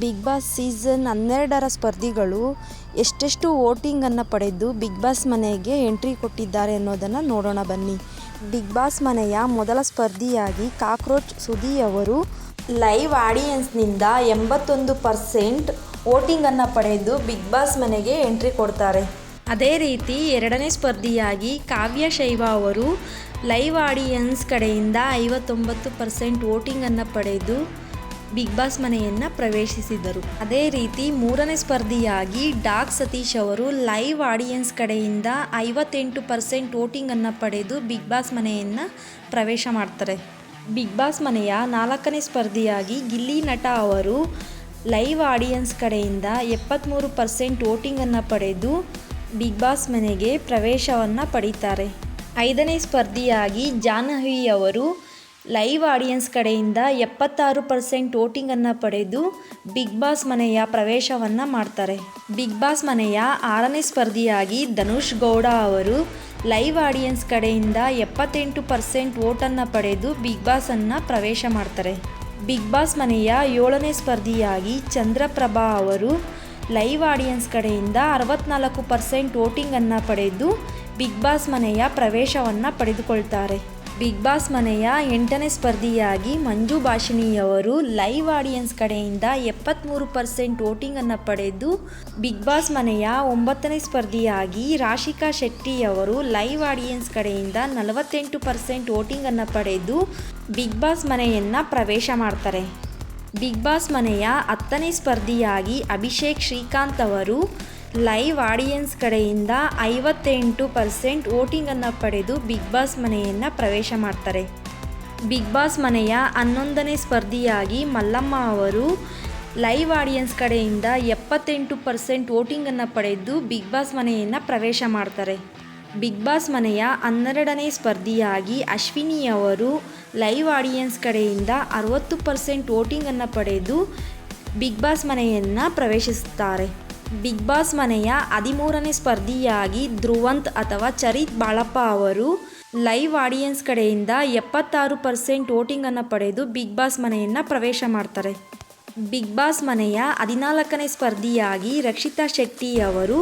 Big boss season ಹನ್ನೆರಡರ ಸ್ಪರ್ಧಿಗಳು ಎಷ್ಟೆಷ್ಟು ವೋಟಿಂಗನ್ನು ಪಡೆದು ಬಿಗ್ ಬಾಸ್ ಮನೆಗೆ ಎಂಟ್ರಿ ಕೊಟ್ಟಿದ್ದಾರೆ ಅನ್ನೋದನ್ನು ನೋಡೋಣ ಬನ್ನಿ. ಬಿಗ್ ಬಾಸ್ ಮನೆಯ ಮೊದಲ ಸ್ಪರ್ಧಿಯಾಗಿ ಕಾಕ್ರೋಚ್ ಸುದಿ ಅವರು ಲೈವ್ ಆಡಿಯನ್ಸ್ನಿಂದ ಎಂಬತ್ತೊಂದು ಪರ್ಸೆಂಟ್ ವೋಟಿಂಗನ್ನು ಪಡೆದು ಬಿಗ್ ಬಾಸ್ ಮನೆಗೆ ಎಂಟ್ರಿ ಕೊಡ್ತಾರೆ. ಅದೇ ರೀತಿ ಎರಡನೇ ಸ್ಪರ್ಧಿಯಾಗಿ ಕಾವ್ಯ ಶೈವ ಅವರು ಲೈವ್ ಆಡಿಯನ್ಸ್ ಕಡೆಯಿಂದ ಐವತ್ತೊಂಬತ್ತು ಪರ್ಸೆಂಟ್ ವೋಟಿಂಗನ್ನು ಪಡೆದು ಬಿಗ್ ಬಾಸ್ ಮನೆಯನ್ನ ಪ್ರವೇಶಿಸಿದರು. ಅದೇ ರೀತಿ ಮೂರನೇ ಸ್ಪರ್ಧಿಯಾಗಿ ಡಾಕ್ ಸತೀಶ್ ಅವರು ಲೈವ್ ಆಡಿಯನ್ಸ್ ಕಡೆಯಿಂದ ಐವತ್ತೆಂಟು ಪರ್ಸೆಂಟ್ ವೋಟಿಂಗನ್ನು ಪಡೆದು ಬಿಗ್ ಬಾಸ್ ಮನೆಯನ್ನು ಪ್ರವೇಶ ಮಾಡ್ತಾರೆ. ಬಿಗ್ ಬಾಸ್ ಮನೆಯ ನಾಲ್ಕನೇ ಸ್ಪರ್ಧಿಯಾಗಿ ಗಿಲ್ಲಿ ನಟ ಅವರು ಲೈವ್ ಆಡಿಯನ್ಸ್ ಕಡೆಯಿಂದ ಎಪ್ಪತ್ತ್ಮೂರು ಪರ್ಸೆಂಟ್ ವೋಟಿಂಗನ್ನು ಪಡೆದು ಬಿಗ್ ಬಾಸ್ ಮನೆಗೆ ಪ್ರವೇಶವನ್ನು ಪಡೀತಾರೆ. ಐದನೇ ಸ್ಪರ್ಧಿಯಾಗಿ ಜಾಹ್ನವಿ ಅವರು ಲೈವ್ ಆಡಿಯನ್ಸ್ ಕಡೆಯಿಂದ ಎಪ್ಪತ್ತಾರು ಪರ್ಸೆಂಟ್ ವೋಟಿಂಗನ್ನು ಪಡೆದು ಬಿಗ್ ಬಾಸ್ ಮನೆಯ ಪ್ರವೇಶವನ್ನು ಮಾಡ್ತಾರೆ. ಬಿಗ್ ಬಾಸ್ ಮನೆಯ ಆರನೇ ಸ್ಪರ್ಧಿಯಾಗಿ ಧನುಷ್ ಗೌಡ ಅವರು ಲೈವ್ ಆಡಿಯನ್ಸ್ ಕಡೆಯಿಂದ ಎಪ್ಪತ್ತೆಂಟು ಪರ್ಸೆಂಟ್ ವೋಟನ್ನು ಪಡೆದು ಬಿಗ್ ಬಾಸನ್ನು ಪ್ರವೇಶ ಮಾಡ್ತಾರೆ. ಬಿಗ್ ಬಾಸ್ ಮನೆಯ ಏಳನೇ ಸ್ಪರ್ಧಿಯಾಗಿ ಚಂದ್ರಪ್ರಭಾ ಅವರು ಲೈವ್ ಆಡಿಯನ್ಸ್ ಕಡೆಯಿಂದ ಅರವತ್ನಾಲ್ಕು ಪರ್ಸೆಂಟ್ ವೋಟಿಂಗನ್ನು ಪಡೆದು ಬಿಗ್ ಬಾಸ್ ಮನೆಯ ಪ್ರವೇಶವನ್ನು ಪಡೆದುಕೊಳ್ತಾರೆ. ಬಿಗ್ ಬಾಸ್ ಮನೆಯ ಎಂಟನೇ ಸ್ಪರ್ಧಿಯಾಗಿ ಮಂಜು ಭಾಷಿಣಿಯವರು ಲೈವ್ ಆಡಿಯನ್ಸ್ ಕಡೆಯಿಂದ ಎಪ್ಪತ್ತ್ಮೂರು ಪರ್ಸೆಂಟ್ ವೋಟಿಂಗನ್ನು ಪಡೆದು ಬಿಗ್ ಬಾಸ್ ಮನೆಯ ಒಂಬತ್ತನೇ ಸ್ಪರ್ಧಿಯಾಗಿ ರಾಶಿಕಾ ಶೆಟ್ಟಿಯವರು ಲೈವ್ ಆಡಿಯನ್ಸ್ ಕಡೆಯಿಂದ ನಲವತ್ತೆಂಟು ಪರ್ಸೆಂಟ್ ವೋಟಿಂಗನ್ನು ಪಡೆದು ಬಿಗ್ ಬಾಸ್ ಮನೆಯನ್ನು ಪ್ರವೇಶ ಮಾಡ್ತಾರೆ. ಬಿಗ್ ಬಾಸ್ ಮನೆಯ ಹತ್ತನೇ ಸ್ಪರ್ಧಿಯಾಗಿ ಅಭಿಷೇಕ್ ಶ್ರೀಕಾಂತ್ ಅವರು ಲೈವ್ ಆಡಿಯನ್ಸ್ ಕಡೆಯಿಂದ ಐವತ್ತೆಂಟು ಪರ್ಸೆಂಟ್ ವೋಟಿಂಗನ್ನು ಪಡೆದು ಬಿಗ್ ಬಾಸ್ ಮನೆಯನ್ನು ಪ್ರವೇಶ ಮಾಡ್ತಾರೆ. ಬಿಗ್ ಬಾಸ್ ಮನೆಯ ಹನ್ನೊಂದನೇ ಸ್ಪರ್ಧಿಯಾಗಿ ಮಲ್ಲಮ್ಮ ಅವರು ಲೈವ್ ಆಡಿಯನ್ಸ್ ಕಡೆಯಿಂದ ಎಪ್ಪತ್ತೆಂಟು ಪರ್ಸೆಂಟ್ ವೋಟಿಂಗನ್ನು ಪಡೆದು ಬಿಗ್ ಬಾಸ್ ಮನೆಯನ್ನು ಪ್ರವೇಶ ಮಾಡ್ತಾರೆ. ಬಿಗ್ ಬಾಸ್ ಮನೆಯ ಹನ್ನೆರಡನೇ ಸ್ಪರ್ಧಿಯಾಗಿ ಅಶ್ವಿನಿ ಅವರು ಲೈವ್ ಆಡಿಯನ್ಸ್ ಕಡೆಯಿಂದ ಅರವತ್ತು ಪರ್ಸೆಂಟ್ ವೋಟಿಂಗನ್ನು ಪಡೆದು ಬಿಗ್ ಬಾಸ್ ಮನೆಯನ್ನು ಪ್ರವೇಶಿಸುತ್ತಾರೆ. ಬಿಗ್ ಬಾಸ್ ಮನೆಯ ಹದಿಮೂರನೇ ಸ್ಪರ್ಧಿಯಾಗಿ ಧ್ರುವಂತ್ ಅಥವಾ ಚರಿತ್ ಬಾಳಪ್ಪ ಅವರು ಲೈವ್ ಆಡಿಯನ್ಸ್ ಕಡೆಯಿಂದ ಎಪ್ಪತ್ತಾರು ಪರ್ಸೆಂಟ್ ವೋಟಿಂಗನ್ನು ಪಡೆದು ಬಿಗ್ ಬಾಸ್ ಮನೆಯನ್ನು ಪ್ರವೇಶ ಮಾಡ್ತಾರೆ. ಬಿಗ್ ಬಾಸ್ ಮನೆಯ ಹದಿನಾಲ್ಕನೇ ಸ್ಪರ್ಧಿಯಾಗಿ ರಕ್ಷಿತಾ ಶೆಟ್ಟಿ ಅವರು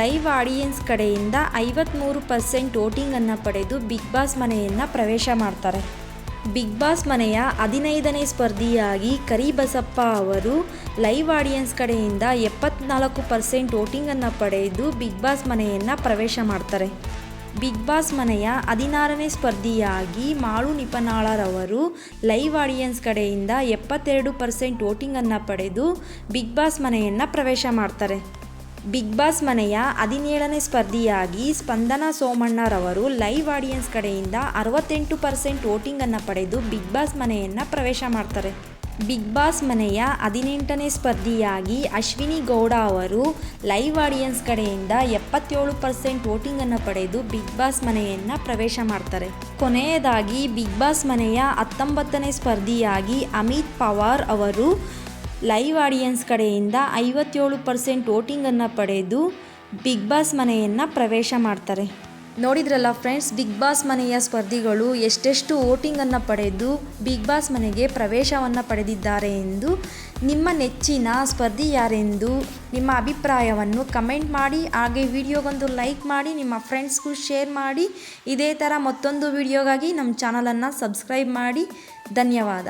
ಲೈವ್ ಆಡಿಯನ್ಸ್ ಕಡೆಯಿಂದ ಐವತ್ತ್ಮೂರು ಪರ್ಸೆಂಟ್ ವೋಟಿಂಗನ್ನು ಪಡೆದು ಬಿಗ್ ಬಾಸ್ ಮನೆಯನ್ನು ಪ್ರವೇಶ ಮಾಡ್ತಾರೆ. ಬಿಗ್ ಬಾಸ್ ಮನೆಯ ಹದಿನೈದನೇ ಸ್ಪರ್ಧಿಯಾಗಿ ಕರಿಬಸಪ್ಪ ಅವರು ಲೈವ್ ಆಡಿಯನ್ಸ್ ಕಡೆಯಿಂದ ಎಪ್ಪತ್ನಾಲ್ಕು ಪರ್ಸೆಂಟ್ ವೋಟಿಂಗನ್ನು ಪಡೆದು ಬಿಗ್ ಬಾಸ್ ಮನೆಯನ್ನು ಪ್ರವೇಶ ಮಾಡ್ತಾರೆ. ಬಿಗ್ ಬಾಸ್ ಮನೆಯ ಹದಿನಾರನೇ ಸ್ಪರ್ಧಿಯಾಗಿ ಮಾಳು ನಿಪನಾಳರವರು ಲೈವ್ ಆಡಿಯನ್ಸ್ ಕಡೆಯಿಂದ ಎಪ್ಪತ್ತೆರಡು ಪರ್ಸೆಂಟ್ ವೋಟಿಂಗನ್ನು ಪಡೆದು ಬಿಗ್ ಬಾಸ್ ಮನೆಯನ್ನು ಪ್ರವೇಶ ಮಾಡ್ತಾರೆ. ಬಿಗ್ ಬಾಸ್ ಮನೆಯ ಹದಿನೇಳನೇ ಸ್ಪರ್ಧಿಯಾಗಿ ಸ್ಪಂದನ ಸೋಮಣ್ಣರವರು ಲೈವ್ ಆಡಿಯನ್ಸ್ ಕಡೆಯಿಂದ ಅರವತ್ತೆಂಟು ಪರ್ಸೆಂಟ್ ವೋಟಿಂಗನ್ನು ಪಡೆದು ಬಿಗ್ ಬಾಸ್ ಮನೆಯನ್ನು ಪ್ರವೇಶ ಮಾಡ್ತಾರೆ. ಬಿಗ್ ಬಾಸ್ ಮನೆಯ ಹದಿನೆಂಟನೇ ಸ್ಪರ್ಧಿಯಾಗಿ ಅಶ್ವಿನಿ ಗೌಡ ಅವರು ಲೈವ್ ಆಡಿಯನ್ಸ್ ಕಡೆಯಿಂದ ಎಪ್ಪತ್ತೇಳು ಪರ್ಸೆಂಟ್ ವೋಟಿಂಗನ್ನು ಪಡೆದು ಬಿಗ್ ಬಾಸ್ ಮನೆಯನ್ನು ಪ್ರವೇಶ ಮಾಡ್ತಾರೆ. ಕೊನೆಯದಾಗಿ ಬಿಗ್ ಬಾಸ್ ಮನೆಯ ಹತ್ತೊಂಬತ್ತನೇ ಸ್ಪರ್ಧಿಯಾಗಿ ಅಮಿತ್ ಪವಾರ್ ಅವರು ಲೈವ್ ಆಡಿಯನ್ಸ್ ಕಡೆಯಿಂದ ಐವತ್ತೇಳು ಪರ್ಸೆಂಟ್ ವೋಟಿಂಗನ್ನು ಪಡೆದು ಬಿಗ್ ಬಾಸ್ ಮನೆಯನ್ನು ಪ್ರವೇಶ ಮಾಡ್ತಾರೆ. ನೋಡಿದ್ರಲ್ಲ ಫ್ರೆಂಡ್ಸ್, ಬಿಗ್ ಬಾಸ್ ಮನೆಯ ಸ್ಪರ್ಧಿಗಳು ಎಷ್ಟೆಷ್ಟು ವೋಟಿಂಗನ್ನು ಪಡೆದು ಬಿಗ್ ಬಾಸ್ ಮನೆಗೆ ಪ್ರವೇಶವನ್ನು ಪಡೆದಿದ್ದಾರೆ ಎಂದು ನಿಮ್ಮ ನೆಚ್ಚಿನ ಸ್ಪರ್ಧಿ ಯಾರೆಂದು ನಿಮ್ಮ ಅಭಿಪ್ರಾಯವನ್ನು ಕಮೆಂಟ್ ಮಾಡಿ, ಹಾಗೆ ವಿಡಿಯೋಗೊಂದು ಲೈಕ್ ಮಾಡಿ, ನಿಮ್ಮ ಫ್ರೆಂಡ್ಸ್ಗೂ ಶೇರ್ ಮಾಡಿ, ಇದೇ ಥರ ಮತ್ತೊಂದು ವಿಡಿಯೋಗಾಗಿ ನಮ್ಮ ಚಾನಲನ್ನು ಸಬ್ಸ್ಕ್ರೈಬ್ ಮಾಡಿ. ಧನ್ಯವಾದ.